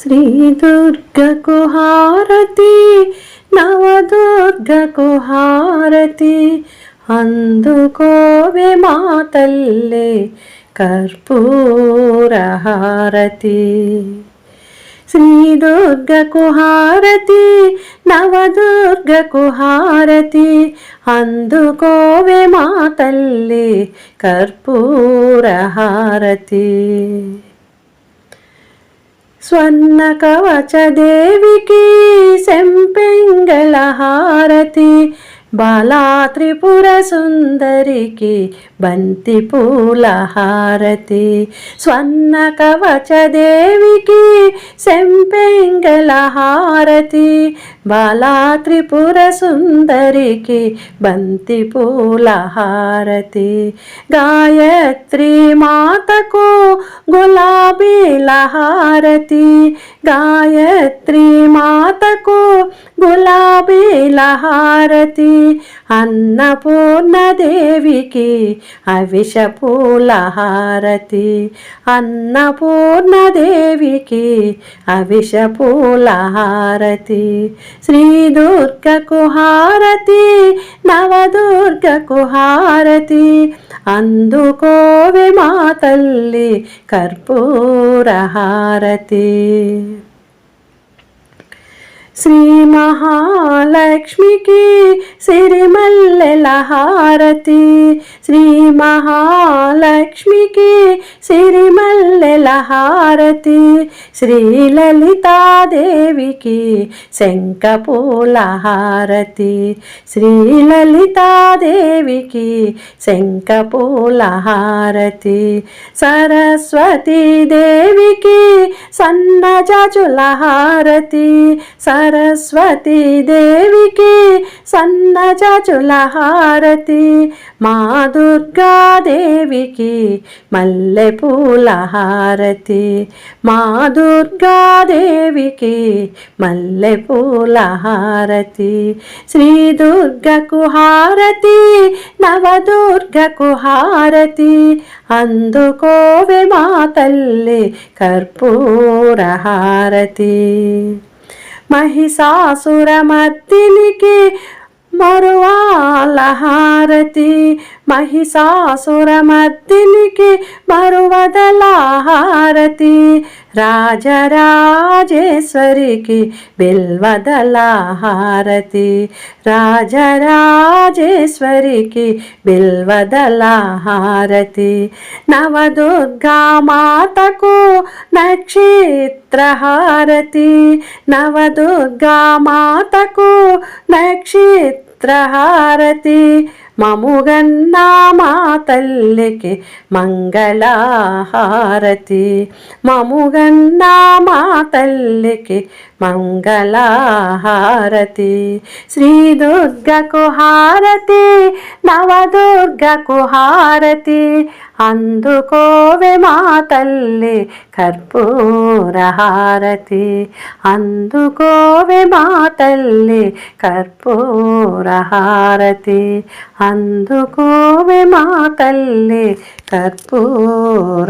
శ్రీ దుర్గకు హారతి నవదుర్గకు హారతి అందుకోవే మా తల్లే కర్పూర హారతి శ్రీ దుర్గకు హారతి నవదుర్గకు హారతి అందుకోవే మా తల్లి కర్పూర హారతి స్వర్ణ కవచ దేవికి సెంపెంగళ హారతి బాలా త్రిపుర సుందరికి బంతి పూల హారతి. స్వర్ణ కవచ దేవికి సెంపెంగళ హారతి. బాలా త్రిపుర సుందరికి బంతి పూల హారతి. గాయత్రి మాతకు గులాబీల హారతి. గాయత్రి మాతకు హారతి అన్నపూర్ణదేవికి అవిష హారతి అన్నపూర్ణదేవికి అవిష హారతి శ్రీ దుర్గకు హారతి నవదుర్గకు హారతి అందుకోవే మా తల్లి కర్పూర హారతి శ్రీ మహాలక్ష్మికి సిరిమల్లెల హారతి శ్రీ మహాలక్ష్మికి సిరిమల్లెల హారతి శ్రీ లలితాదేవికి శంఖపూల హారతి శ్రీ లలితాదేవికి శంఖపూల హారతి సరస్వతీ దేవికి సన్నజాజుల హారతి సర సరస్వతీ దేవికి సన్నజాజుల హారతి మా దుర్గాదేవికి మల్లెపూల హారతి మా దుర్గాదేవికి మల్లెపూల హారతి. శ్రీ దుర్గకు హారతి నవదుర్గకు హారతి అందుకోవే మా తల్లి కర్పూర హారతి. మహిషాసురమర్దినికి మరువాలహారతి. మహిషాసురమర్దినికి మరువదల రాజరాజేశ్వరికి బిల్వదలాహారతి. రాజరాజేశ్వరికి బిల్వదలాహారతి. నవదుర్గా మాతకు నక్షత్రహారతి. నవదుర్గా మాతకు నక్షత్రహారతి. మముగన్నా మా తల్లికి మంగళహారతి. మముగన్నా మా తల్లికి మంగళహారతి. శ్రీ దుర్గకు హారతి నవదుర్గకు హారతి అందుకోవే మా తల్లి కర్పూరహారతి. అందుకోవే మా తల్లి కర్పూరహారతి. అందుకోవే మా తల్లి కర్పూరహారతి.